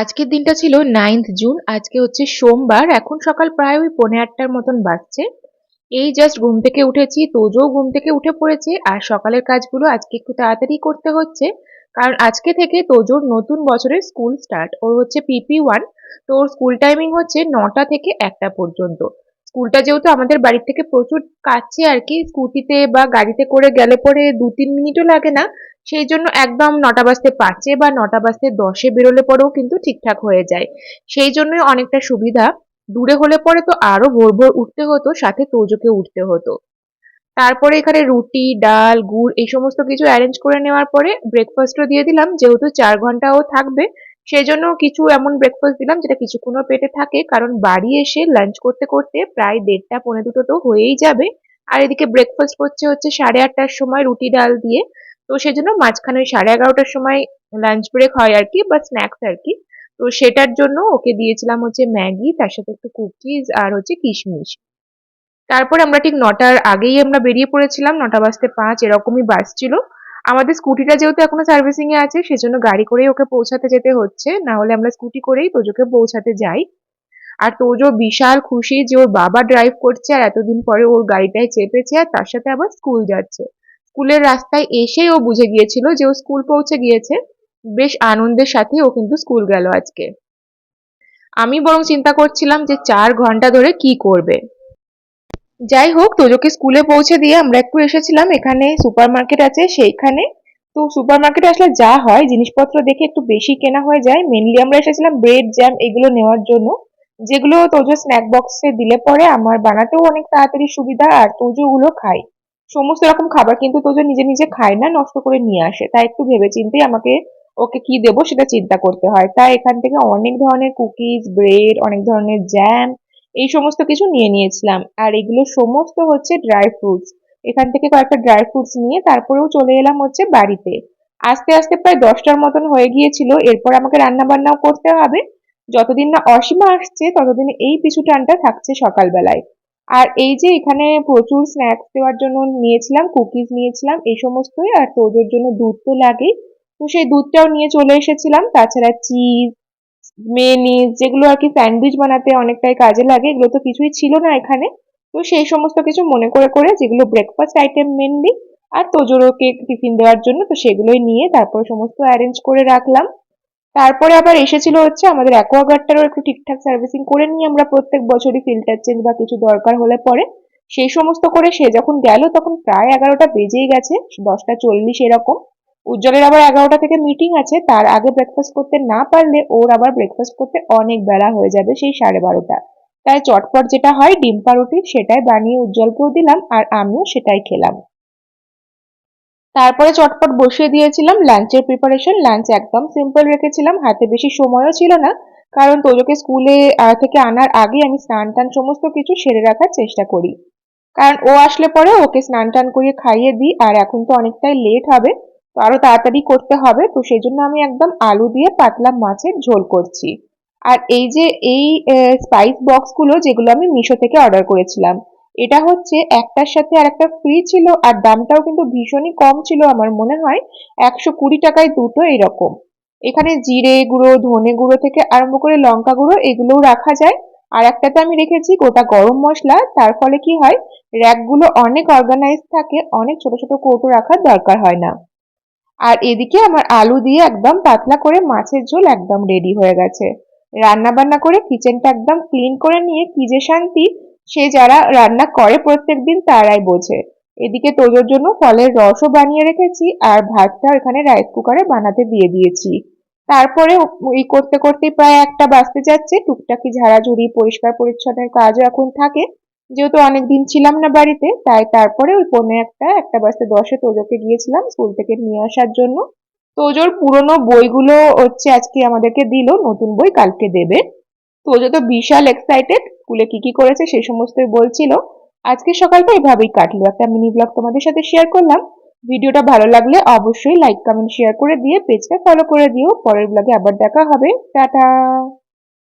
আজকের দিনটা ছিল নাইন্থ জুন আজকে হচ্ছে সোমবার, এখন সকাল প্রায় ওই পৌনে আটটার মতন বাজছে। এই জাস্ট ঘুম থেকে উঠেছি তোজও ঘুম থেকে উঠে পড়েছে, আর সকালের কাজগুলো আজকে একটু তাড়াতাড়ি করতে হচ্ছে, কারণ আজকে থেকে তোজোর নতুন বছরের স্কুল স্টার্ট ওর হচ্ছে পিপি ওয়ান তো ওর স্কুল টাইমিং হচ্ছে নটা থেকে একটা পর্যন্ত। স্কুলটা যেহেতু আমাদের বাড়ির থেকে প্রচুর কাছে আর কি, স্কুটিতে বা গাড়িতে করে গেলে পরে দু তিন মিনিটও লাগে না সেই জন্য একদম নটা বাজতে পাঁচে বা নটা বাজতে দশে বেরোলে পরেও কিন্তু ঠিকঠাক হয়ে যায়। সেই জন্যই অনেকটা সুবিধা, দূরে হলে পরে তো আরও ভোর ভোর উঠতে হতো, সাথে তোজোকে উঠতে হতো। তারপরে এখানে রুটি, ডাল, গুড় এই সমস্ত কিছু অ্যারেঞ্জ করে নেওয়ার পরে ব্রেকফাস্টও দিয়ে দিলাম, যেহেতু চার ঘন্টাও থাকবে সেই জন্য কিছু এমন ব্রেকফাস্ট দিলাম যেটা কিছুক্ষণও পেটে থাকে, কারণ বাড়ি এসে লাঞ্চ করতে করতে প্রায় দেড়টা, পৌনে দুটো তো হয়েই যাবে। আর এদিকে ব্রেকফাস্ট করছে হচ্ছে সাড়ে আটটার সময় রুটি, ডাল দিয়ে। তো সেজন্য মাঝখানে ওই সাড়ে এগারোটার সময় লাঞ্চ ব্রেক হয় আর কি বা স্ন্যাক্স আর কি তো সেটার জন্য ওকে দিয়েছিলাম হচ্ছে ম্যাগি, তার সাথে একটু কুকিজ আর হচ্ছে কিশমিশ। তারপরে আমরা ঠিক নটার আগেই আমরা বেরিয়ে পড়েছিলাম, নটা বাজতে পাঁচ, এরকমই বাস ছিল। আমাদের স্কুটিটা যেহেতু এখনও সার্ভিসিং এ আছে, সেজন্য গাড়ি করেই ওকে পৌঁছাতে যেতে হচ্ছে। না হলে আমরা স্কুটি করেই তোজোকে পৌঁছাতে যাই। আর তোজো বিশাল খুশি যে ওর বাবা ড্রাইভ করছে আর এতদিন পরে ওর গাড়িটায় চেপেছে আর তার সাথে আবার স্কুল যাচ্ছে। স্কুলের রাস্তায় এসেই ও বুঝে গিয়েছিল যে ও স্কুল পৌঁছে গিয়েছে। বেশ আনন্দের সাথে ও কিন্তু স্কুল গেল আজকে। আমি বরং চিন্তা করছিলাম যে চার ঘণ্টা ধরে কি করবে। যাই হোক, তোজোকে স্কুলে পৌঁছে দিয়ে আমরা একটু এসেছিলাম। এখানে সুপার মার্কেট আছে, সেইখানে। তো সুপার মার্কেটে আসলে যা হয়, জিনিসপত্র দেখে একটু বেশি কেনা হয়ে যায়। মেনলি আমরা এসেছিলাম ব্রেড জ্যাম এগুলো নেওয়ার জন্য। যেগুলো তোজো স্ন্যাক বক্সে দিলে পরে আমার বানাতেও অনেক তাড়াতাড়ি সুবিধা আর তোজো ওগুলো খাই। সমস্ত রকম খাবার কিন্তু তোজো নিজে নিজে খায় না, নষ্ট করে নিয়ে আসে। তাই একটু ভেবে চিন্তেই আমাকে ওকে কি দেবো সেটা চিন্তা করতে হয়। তাই এখান থেকে অনেক ধরনের কুকিজ, ব্রেড, অনেক ধরনের জ্যাম এই সমস্ত কিছু নিয়ে নিয়েছিলাম। আর এগুলো সমস্ত হচ্ছে ড্রাই ফ্রুটস এখান থেকে কয়েকটা ড্রাই ফ্রুটস নিয়ে তারপরেও চলে এলাম হচ্ছে বাড়িতে। আস্তে আস্তে প্রায় দশটার মতন হয়ে গিয়েছিল। এরপর আমাকে রান্না বান্নাও করতে হবে। যতদিন না অসীমা আসছে, ততদিন এই পিছু টানটা থাকছে সকালবেলায়। আর এই যে এখানে প্রচুর স্ন্যাক্স দেওয়ার জন্য নিয়েছিলাম কুকিজ নিয়েছিলাম, এই সমস্তই আর তোদের জন্য দুধ তো লাগেই। তো সেই দুধটাও নিয়ে চলে এসেছিলাম, তাছাড়া চিজ মেনিজ যেগুলো আর কি স্যান্ডউইচ বানাতে অনেকটাই কাজে লাগে, এগুলো তো কিছুই ছিল না এখানে। তো সেই সমস্ত কিছু মনে করে করে যেগুলো ব্রেকফাস্ট আইটেম মেনলি আর তোজোরোকে টিফিন দেওয়ার জন্য, তো সেগুলোই নিয়ে তারপর সমস্ত অ্যারেঞ্জ করে রাখলাম। তারপরে আবার এসেছিল হচ্ছে আমাদের অ্যাকোয়াগার্ডটারও একটু ঠিকঠাক সার্ভিসিং করে নিই আমরা প্রত্যেক বছরই ফিল্টার চেঞ্জ বা কিছু দরকার হলে পরে, সেই সমস্ত করে সে যখন গেল তখন প্রায় এগারোটা বেজেই গেছে, দশটা চল্লিশ এরকম। উজ্জ্বলের আবার এগারোটা থেকে মিটিং আছে, তার আগে ব্রেকফাস্ট করতে না পারলে ওর আবার ব্রেকফাস্ট করতে অনেক বেলা হয়ে যাবে সেই সাড়ে বারোটা। তাই চটপট যেটা হয় ডিম পাউরুটি সেটাই বানিয়ে উজ্জ্বলকেও দিলাম আর আমিও সেটাই খেলাম। তারপরে চটপট বসিয়ে দিয়েছিলাম লাঞ্চের প্রিপারেশন লাঞ্চ একদম সিম্পল রেখেছিলাম, হাতে বেশি সময়ও ছিল না, কারণ তোজোকে স্কুলে থেকে আনার আগে আমি স্নান টান সমস্ত কিছু সেরে রাখার চেষ্টা করি। কারণ ও আসলে পরে ওকে স্নান টান করিয়ে খাইয়ে দিই, আর এখন তো অনেকটাই লেট হবে, তো আরও তাড়াতাড়ি করতে হবে, তো সেই জন্য আমি একদম আলু দিয়ে পাতলা মাছের ঝোল করছি। আর এই যে, এই স্পাইস বক্সগুলো যেগুলো আমি মিশো থেকে অর্ডার করেছিলাম এটা হচ্ছে একটার সাথে আর একটা ফ্রি ছিল আর দামটাও কিন্তু ভীষণই কম ছিল আমার মনে হয়। একশো কুড়ি টাকায় দুটো এরকম। এখানে জিরে গুঁড়ো, ধনে গুঁড়ো থেকে আরম্ভ করে লঙ্কা গুঁড়ো এগুলোও রাখা যায়। আর একটাতে আমি রেখেছি গোটা গরম মশলা, তার ফলে কি হয়, র্যাকগুলো অনেক অর্গানাইজ থাকে, অনেক ছোট ছোট কৌটো রাখার দরকার হয় না। আর এদিকে আমার আলু দিয়ে একদম পাতলা করে মাছের ঝোল একদম রেডি হয়ে গেছে। রান্না বান্না করে কিচেনটা একদম ক্লিন করে নিয়ে কি যে শান্তি সে যারা রান্না করে প্রত্যেক দিন তারাই বোঝে। এদিকে তোজোর জন্য ফলের রসও বানিয়ে রেখেছি আর ভাতটা এখানে রাইস কুকারে বানাতে দিয়ে দিয়েছি। তারপরে এই করতে করতে প্রায় একটা বাজতে যাচ্ছে। টুকটাকি ঝাড়াঝুড়ি, পরিষ্কার পরিচ্ছন্নের কাজও এখন থাকে। যেহেতু অনেকদিন ছিলাম না বাড়িতে, তাই তারপরে ওই পৌনে একটা একটা বাজতে দশে তোজোকে গিয়েছিলাম স্কুল থেকে নিয়ে আসার জন্য। তোজোর পুরনো বইগুলো হচ্ছে আজকে আমাদেরকে দিল, নতুন বই কালকে দেবে। তোজো তো বিশাল এক্সাইটেড স্কুলে কি কি করেছে সেই সমস্ত বলছিল। আজকে সকালটা এভাবেই কাটলো। একটা মিনি ব্লগ তোমাদের সাথে শেয়ার করলাম। ভিডিওটা ভালো লাগলে অবশ্যই লাইক কমেন্ট শেয়ার করে দিয়ে পেজটা ফলো করে দিও। পরের ব্লগে আবার দেখা হবে। টাটা!